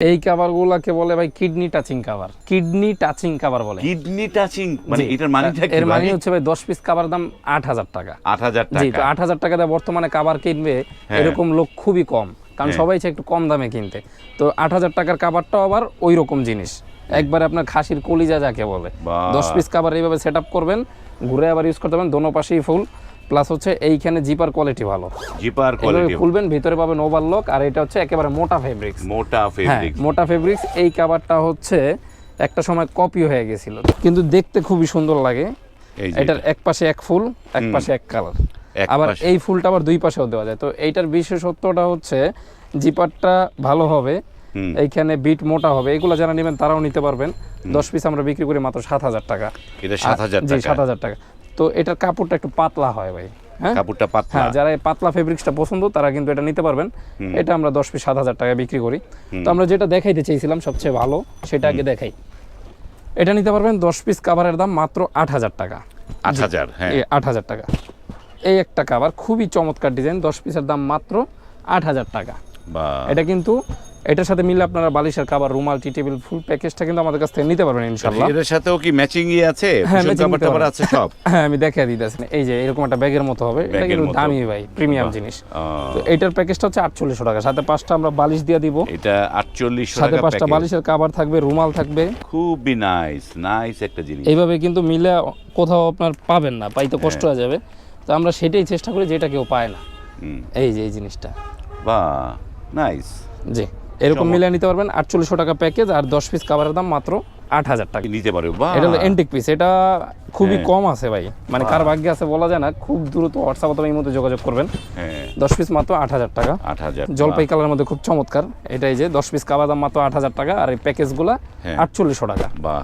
এই কাভার গুলাকে বলে ভাই kidney touching cover kidney touching cover বলে। কিডনি টাচিং মানে এটার মানেটা কি এর মানে হচ্ছে ভাই দশ পিস কাভার দাম আট হাজার টাকা। আট হাজার জি তো টাকা। আট হাজার টাকা দিয়ে বর্তমানে কাভার কিনবে হ্যাঁ। এরকম লোক খুবই কম। কারণ হ্যাঁ। সবাই একটু কম দামে কিনতে। তো আট হাজার টাকার কাভারটাও আবার ওই রকম জিনিস। একবার আপনার খাসির কলিজা যাকে বলে। বাহ। দশ পিস কাভার এইভাবে সেট আপ করবেন ঘুরে আবার ইউজ করতে পারেন দোনো পাশেই ফুল প্লাস হচ্ছে এইখানে জিপার কোয়ালিটি ভালো। জিপার কোয়ালিটি খুলবেন ভিতরে পাবেন ওভারলক আর এটা হচ্ছে একেবারে মোটা ফেব্রিক্স মোটা হ্যাঁ ফেব্রিক মোটা ফেব্রিক্স এই কাভারটা হচ্ছে একটা সময় কপি হয়ে গেছিল। কিন্তু দেখতে খুবই সুন্দর লাগে। এটার এক পাশে এক ফুল এক পাশে এক কালার আবার এই ফুলটা আবার দুই পাশেও দেওয়া যায়। তো এইটার বিশেষত্বটা হচ্ছে জিপারটা ভালো হবে। এইখানে বিট মোটা হবে। এগুলো যারা নেবেন তারাও নিতে পারবেন। দশ পিস আমরা বিক্রি করি মাত্র সাত হাজার টাকা। সাত হাজার টাকা। তো এটার কাপড়টা একটু পাতলা হয় ভাই হ্যাঁ? কাপড়টা পাতলা। হ্যাঁ যারা এই পাতলা ফেব্রিক্সটা পছন্দ তারা কিন্তু এটা নিতে পারবেন। এটা আমরা দশ পিস সাত হাজার টাকা বিক্রি করি। তো আমরা যেটা দেখাইতে চাইছিলাম সবচেয়ে ভালো সেটা আগে দেখাই। এটা নিতে পারবেন দশ পিস কাভারের দাম মাত্র আট হাজার টাকা। আট হাজার হ্যাঁ। আট হাজার টাকা। এই একটা কাভার খুবই চমৎকার ডিজাইন দশ পিসের দাম মাত্র আট হাজার টাকা। এটা কিন্তু এটার সাথে মিলে আপনারা বালিশের কাবার রুমাল টি টেবিল ফুল প্যাকেজটা কিন্তু আমাদের কাছ থেকে নিতে পারবেন ইনশাল্লাহ এর সাথেও কি ম্যাচিং ই আছে? হ্যাঁ, টাপড় পারবেন। আছে সব? হ্যাঁ আমি দেখাই দিতেছি। এই যে এরকম একটা ব্যাগের মতো হবে। এটা কিন্তু দামি ভাই প্রিমিয়াম জিনিস। তো এইটার প্যাকেজটা হচ্ছে আটচল্লিশশো টাকা। সাথে পাঁচটা আমরা বালিশ দিয়ে দিব। এটা আটচল্লিশশো সাথে পাঁচটা বালিশের কাবার থাকবে রুমাল থাকবে। খুবই নাইস নাইস একটা জিনিস। এইভাবে কিন্তু মিলে কোথাও আপনার পাবেন না পাইতে কষ্ট হয়ে যাবে। তো আমরা সেটাই চেষ্টা করি যেটা কেউ পায় না। এই যে এই জিনিসটা। বাহ নাইস জি। এরকম মিলে নিতে পারবেন আটচল্লিশশো টাকা প্যাকেজ আর দশ পিস কাভারের দাম মাত্র আট হাজার টাকা। নিতে পারবে এটা হলো এন্টিক পিস এটা খুবই হ্যাঁ। কম আছে ভাই। মানে কার ভাগ্যে আছে বলা যায় না খুব দ্রুত হোয়াটসঅ্যাপ অথবা এই মধ্যে যোগাযোগ করবেন। হ্যাঁ। দশ পিস মাত্র আট হাজার টাকা। আট হাজার জলপাই কালারের মধ্যে খুব চমৎকার। এটাই যে দশ পিস কাবার দাম মাত্র আট হাজার টাকা আর এই প্যাকেজগুলো। আটচল্লিশশো টাকা। বাহ।